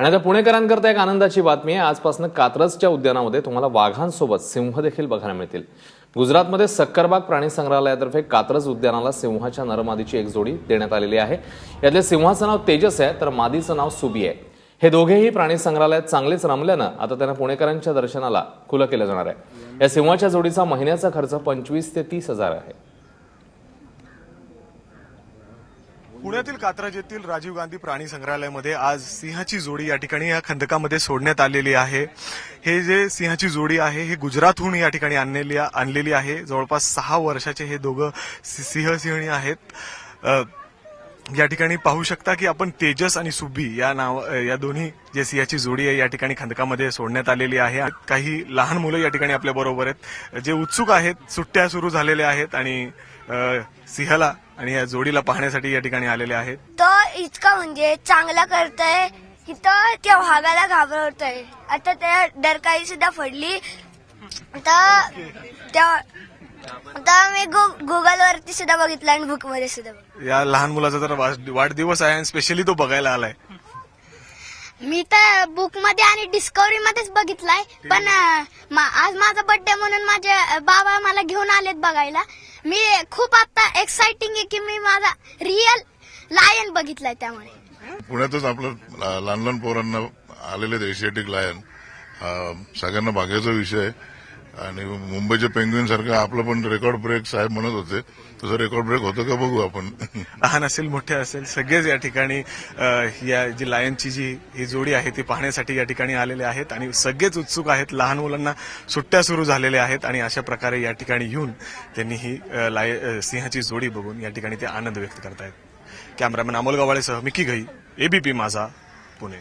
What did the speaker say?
आणि आता पुणेकरांकरता एक आनंदाची बातमी आहे. आजपासून कात्रजच्या उद्यानामध्ये तुम्हाला वाघांसोबत सिंह देखील बघायला मिळतील. गुजरातमध्ये सक्करबाग प्राणी संग्रहालयातर्फे कात्रज उद्यानाला सिंहाच्या नरमादीची एक जोडी देण्यात आलेली आहे. यातल्या सिंहाचं नाव तेजस आहे तर मादीचं नाव सुबी आहे. हे दोघेही प्राणी संग्रहालयात चांगलेच रमल्यानं आता त्यांना पुणेकरांच्या दर्शनाला खुलं केलं जाणार आहे. या सिंहाच्या जोडीचा महिन्याचा खर्च पंचवीस ते तीस हजार आहे. पुण्यातील कात्रज येथील राजीव गांधी प्राणी संग्रहालयामध्ये आज सिंहाची जोडी या ठिकाणी या खंदकामध्ये सोडण्यात आलेली आहे. हे जे सिंहाची जोडी आहे हे गुजरातहून या ठिकाणी आणलेली आणलेली आहे. जवळपास सहा वर्षाचे हे दोघं सि- सिंह सिंहणी आहेत या ठिकाणी पाहू शकता की आपण तेजस आणि सुब्बी या नाव या दोन्ही जे सिंहाची जोडी आहे या ठिकाणी खंदकामध्ये सोडण्यात आलेली आहे. काही लहान मुलं या ठिकाणी आपल्या बरोबर आहेत. जे उत्सुक आहेत सुट्ट्या सुरू झालेल्या आहेत आणि सिंहाला आणि या जोडीला पाहण्यासाठी या ठिकाणी आलेले आहेत. तो इतका म्हणजे चांगला करतोय इथं त्या वाघाला घाबरवतोय. आता त्या डरकाळी सुद्धा फडली तर त्या आता मी गुगल वरती सुद्धा बघितलं आणि बुकमध्ये सुद्धा. या लहान मुलाचा वाढ- वाढदिवस आहे आणि स्पेशली तो बघायला आलाय. मी तर बुकमध्ये आणि डिस्कवरी मध्येच बघितलाय. पण मा- आज माझा बर्थडे म्हणून माझे बाबा मला घेऊन आलेत बघायला. मी खूप आता एक्साइटिंग आहे की मी माझा रिअल लायन बघितलाय त्यामुळे. पुण्यातच आपलं लहान लहान पोरांना आलेले एशियाटिक लायन सगळ्यांना भाग्याचा विषय आहे. आणि मुंबईच्या पेंग्विन सारखं आपलं पण रेकॉर्ड ब्रेक साहेब म्हणत होते. तसं रेकॉर्ड ब्रेक होतं का बघू आपण. लहान असेल मोठे असेल सगळेच या ठिकाणी या जी लायनची जी ही जोडी आहे ती पाहण्यासाठी या ठिकाणी आलेले आहेत आणि सगळेच उत्सुक आहेत. लहान मुलांना सुट्ट्या सुरू झालेल्या आहेत आणि अशा प्रकारे या ठिकाणी येऊन त्यांनी ही लाय सिंहाची जोडी बघून या ठिकाणी ते आनंद व्यक्त करतायत. कॅमेरामॅन अमोल गवाळेसह मिकी घई एबीपी माझा पुणे.